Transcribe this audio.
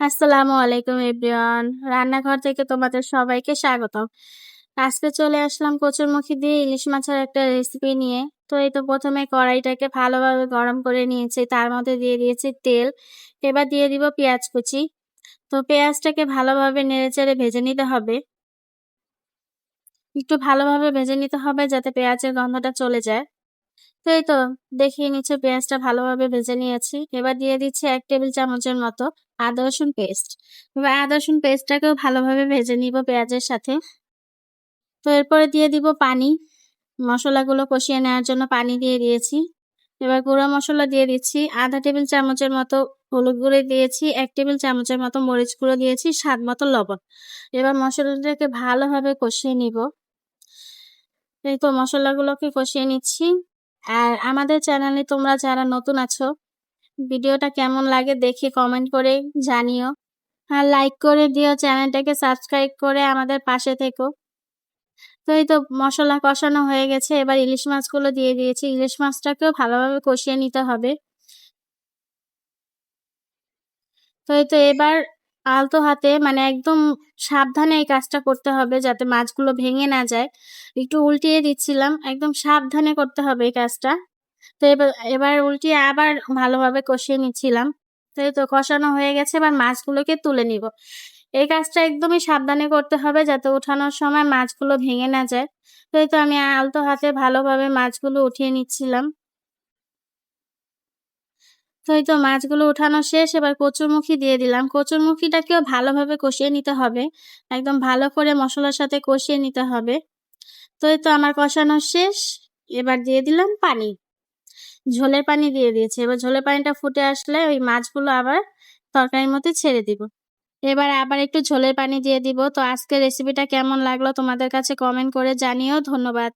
আসসালামু আলাইকুম এভরিওয়ান। রান্নাঘর থেকে তোমাদের সবাইকে স্বাগতম। আজকে চলে আসলাম কচুরমুখী দিয়ে ইলিশ মাছের একটা রেসিপি নিয়ে। তো এই তো প্রথমে কড়াইটাকে ভালোভাবে গরম করে নিয়েছি। তার মধ্যে দিয়ে দিয়েছি তেল। এবার দিয়ে দিব পেঁয়াজ কুচি। তো পেঁয়াজটাকে ভালোভাবে নেড়েচেড়ে ভেজে নিতে হবে। একটু ভালোভাবে ভেজে নিতে হবে যাতে পেঁয়াজের গন্ধটা চলে যায়। তো এই তো, দেখিয়ে নিচ্ছে পেঁয়াজটা ভালোভাবে ভেজে নিয়েছি। এবার দিয়ে দিচ্ছি এক টেবিল চামচের মতো আদা, রসুন পেস্ট। এবার আদা, রসুন পেস্টটাকেও ভালোভাবে ভেজে নিব পেঁয়াজের সাথে। তো এরপরে দিয়ে দিব পানি। মশলাগুলো কষিয়ে নেওয়ার জন্য পানি দিয়ে দিয়েছি। এবার গুঁড়ো মশলা দিয়ে দিচ্ছি। আধা টেবিল চামচের মতো হলুদ গুঁড়ো দিয়েছি। এক টেবিল চামচের মতো মরিচ গুঁড়ো দিয়েছি। স্বাদ মতো লবণ। এবার মশলাটাকে ভালোভাবে কষিয়ে নিব। এই তো, মশলাগুলোকে কষিয়ে নিচ্ছি। আর আমাদের চ্যানেলে তোমরা যারা নতুন আছো, ভিডিওটা কেমন লাগে দেখে কমেন্ট করে জানিও। আর লাইক করে দিও চ্যানেলটাকে সাবস্ক্রাইব করে আমাদের পাশে থেকো। তো এই তো মশলা কষানো হয়ে গেছে, এবার ইলিশ মাছগুলো দিয়ে দিয়েছি। ইলিশ মাছটাকেও ভালোভাবে কষিয়ে নিতে হবে। তো এই তো এবার আলতো হাতে মানে একদম সাবধানে এই কাজটা করতে হবে যাতে মাছগুলো ভেঙে না যায়। একটু উল্টিয়ে দিচ্ছিলাম, একদম সাবধানে করতে হবে এই কাজটা। তো এবার এবার উল্টিয়ে আবার ভালোভাবে কষিয়ে নিচ্ছিলাম। তো তো কষানো হয়ে গেছে, এবার মাছগুলোকে তুলে নিব। এই কাজটা একদমই সাবধানে করতে হবে যাতে উঠানোর সময় মাছগুলো ভেঙে না যায়। তো এই তো আমি আলতো হাতে ভালোভাবে মাছগুলো উঠিয়ে নিচ্ছিলাম। তো তো মাছগুলো উঠানো শেষ, এবার কচুরমুখী দিয়ে দিলাম। কচুরমুখীটাকেও ভালোভাবে কষিয়ে নিতে হবে। একদম ভালো করে মশলার সাথে কষিয়ে নিতে হবে। তো এই তো আমার কষানো শেষ। এবার দিয়ে দিলাম পানি। ঝোলের পানি দিয়ে দিয়েছি। এবার ঝোলের পানিটা ফুটে আসলে ওই মাছগুলো আবার তরকারির মধ্যে ছেড়ে দিব। এবার আবার একটু ঝোলের পানি দিয়ে দিব। তো আজকের রেসিপিটা কেমন লাগল তোমাদের কাছে কমেন্ট করে জানিও। ধন্যবাদ।